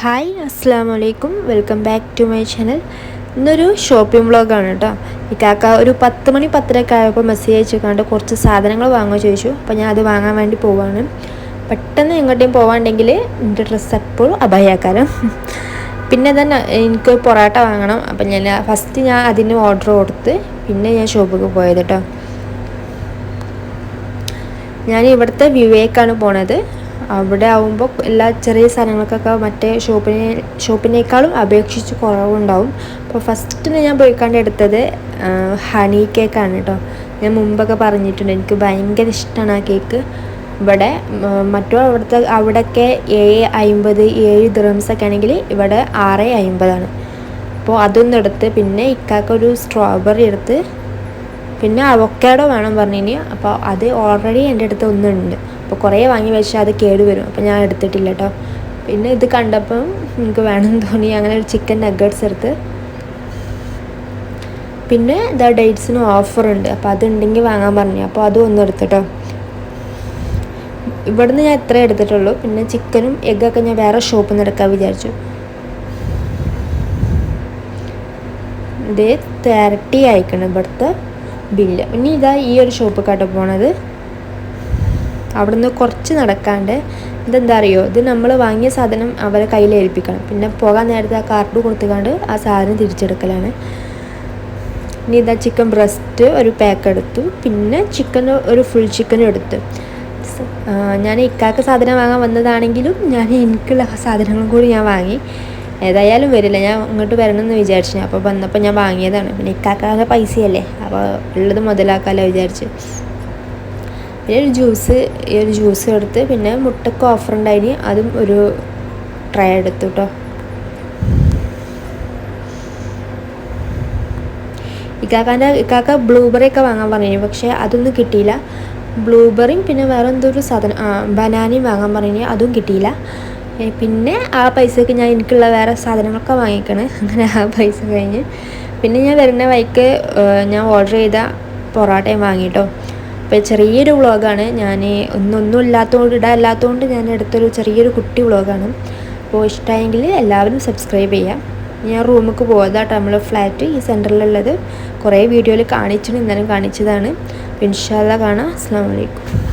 Hi അസ്സാം വലൈക്കും welcome back to my channel ഇന്നൊരു ഷോപ്പിംഗ് വ്ളോഗാണ് കേട്ടോ കാക്ക ഒരു പത്ത് മണി പത്തരയൊക്കെ ആയപ്പോൾ മെസ്സേജ് അയച്ചിക്കാണ്ട് കുറച്ച് സാധനങ്ങൾ വാങ്ങുക ചോദിച്ചു. അപ്പോൾ ഞാൻ അത് വാങ്ങാൻ വേണ്ടി പോവാണ്. പെട്ടെന്ന് എങ്ങോട്ടേയും പോവാണ്ടെങ്കിൽ എന്റെ ഡ്രസ്സ് എപ്പോഴും അഭയാക്കാരം. പിന്നെ തന്നെ എനിക്ക് പൊറോട്ട വാങ്ങണം. അപ്പം ഞാൻ ഫസ്റ്റ് ഞാൻ അതിന് ഓർഡർ കൊടുത്ത് പിന്നെ ഞാൻ ഷോപ്പിൽ പോയത് കേട്ടോ ഞാൻ ഇവിടുത്തെ വിവേക്കാണ് പോണത്. അവിടെ ആവുമ്പോൾ എല്ലാ ചെറിയ സാധനങ്ങൾക്കൊക്കെ മറ്റേ ഷോപ്പിനെ ഷോപ്പിനേക്കാളും അപേക്ഷിച്ച് കുറവുണ്ടാവും. അപ്പോൾ ഫസ്റ്റ് ഞാൻ പോയിക്കാണ്ട് എടുത്തത് ഹണി കേക്കാണ് കേട്ടോ ഞാൻ മുമ്പൊക്കെ പറഞ്ഞിട്ടുണ്ട് എനിക്ക് ഭയങ്കര ഇഷ്ടമാണ് ആ കേക്ക്. ഇവിടെ മറ്റോ അവിടുത്തെ അവിടെയൊക്കെ ഏഴ് അമ്പത് ഏഴ് ദ്രംസൊക്കെ ആണെങ്കിൽ ഇവിടെ ആറ് അമ്പതാണ് അപ്പോൾ അതൊന്നും എടുത്ത് പിന്നെ ഇക്കാക്ക ഒരു സ്ട്രോബെറി എടുത്ത് പിന്നെ അവക്കാഡോ വേണം പറഞ്ഞു അപ്പോൾ അത് ഓൾറെഡി എന്റെ അടുത്ത് ഒന്നുണ്ട്. അപ്പോൾ കുറേ വാങ്ങി വെച്ചാൽ അത് കേട് വരും. അപ്പോൾ ഞാൻ എടുത്തിട്ടില്ല കേട്ടോ പിന്നെ ഇത് കണ്ടപ്പം എനിക്ക് വേണമെന്ന് തോന്നി. അങ്ങനെ ഒരു ചിക്കൻ നഗറ്റ്സ് എടുത്ത്. പിന്നെ ഇതാ ഡേറ്റ്സിന് ഓഫറുണ്ട് അപ്പോൾ അതുണ്ടെങ്കിൽ വാങ്ങാൻ പറഞ്ഞു. അപ്പോൾ അതും ഒന്നും എടുത്തിട്ടോ ഇവിടുന്ന് ഞാൻ ഇത്രേ എടുത്തിട്ടുള്ളൂ. പിന്നെ ചിക്കനും എഗ്ഗൊക്കെ ഞാൻ വേറെ ഷോപ്പിൽ നിന്ന് എടുക്കാൻ വിചാരിച്ചു. ഇത് തേർട്ടി അയക്കണം ഇവിടുത്തെ ബില്ല് ഇനി ഇതാ ഈ ഒരു ഷോപ്പ് കേട്ടോ പോണത്. അവിടുന്ന് കുറച്ച് നടക്കാണ്ട് ഇതെന്താ അറിയോ ഇത് നമ്മൾ വാങ്ങിയ സാധനം അവരെ കയ്യിൽ ഏൽപ്പിക്കണം. പിന്നെ പോകാൻ നേരത്തെ ആ കാർഡ് കൊടുത്തുകൊണ്ട് ആ സാധനം തിരിച്ചെടുക്കലാണ്. ഇനി ഇതാ ചിക്കൻ ബ്രസ്റ്റ് ഒരു പാക്ക് എടുത്തു. പിന്നെ ചിക്കൻ ഒരു ഫുൾ ചിക്കനും എടുത്തു. ഞാൻ ഇക്കാക്ക സാധനം വാങ്ങാൻ വന്നതാണെങ്കിലും ഞാൻ എനിക്കുള്ള സാധനങ്ങളും കൂടി ഞാൻ വാങ്ങി. ഏതായാലും വരില്ല. ഞാൻ ഇങ്ങോട്ട് വരണമെന്ന് വിചാരിച്ചു. അപ്പോൾ വന്നപ്പോൾ ഞാൻ വാങ്ങിയതാണ്. പിന്നെ ഇക്കാക്കാകെ പൈസയല്ലേ? അപ്പോൾ ഉള്ളത് മുതലാക്കാമല്ലോ വിചാരിച്ച്. പിന്നെ ഒരു ജ്യൂസ് ഈ ഒരു ജ്യൂസ് എടുത്ത് പിന്നെ മുട്ടക്ക് ഓഫർ ഉണ്ടായിന്. അതും ഒരു ട്രൈ എടുത്തു കേട്ടോ ഇക്കാക്കാന്റെ ഇക്കാക്ക ബ്ലൂബെറി ഒക്കെ വാങ്ങാൻ പറഞ്ഞു പക്ഷേ അതൊന്നും കിട്ടിയില്ല. ബ്ലൂബെറിയും പിന്നെ വേറെ എന്തോ ഒരു സാധനം ബനാനയും വാങ്ങാൻ പറഞ്ഞു അതും കിട്ടിയില്ല. പിന്നെ ആ പൈസക്ക് ഞാൻ എനിക്കുള്ള വേറെ സാധനങ്ങളൊക്കെ വാങ്ങിക്കണ്. അങ്ങനെ ആ പൈസ കഴിഞ്ഞ്. പിന്നെ ഞാൻ വരുന്ന വഴിക്ക് ഞാൻ ഓർഡർ ചെയ്ത പൊറോട്ടയും വാങ്ങിട്ടോ അപ്പോൾ ചെറിയൊരു വ്ളോഗാണ്. ഞാൻ ഒന്നൊന്നും ഇല്ലാത്തതുകൊണ്ട് ഇടാല്ലാത്തതുകൊണ്ട് ഞാൻ എടുത്തൊരു ചെറിയൊരു കുട്ടി വ്ളോഗാണ്. അപ്പോൾ ഇഷ്ടമായെങ്കിൽ എല്ലാവരും സബ്സ്ക്രൈബ് ചെയ്യാം. ഞാൻ റൂമിലേക്ക് പോയതാട്ടോ നമ്മളെ ഫ്ലാറ്റ് ഈ സെന്ററിലുള്ളത് കുറേ വീഡിയോയിൽ കാണിച്ചിട്ട് ഇന്നലെ കാണിച്ചതാണ്. ഇൻഷാല്ല കാണാം. അസ്സാം വലൈക്കും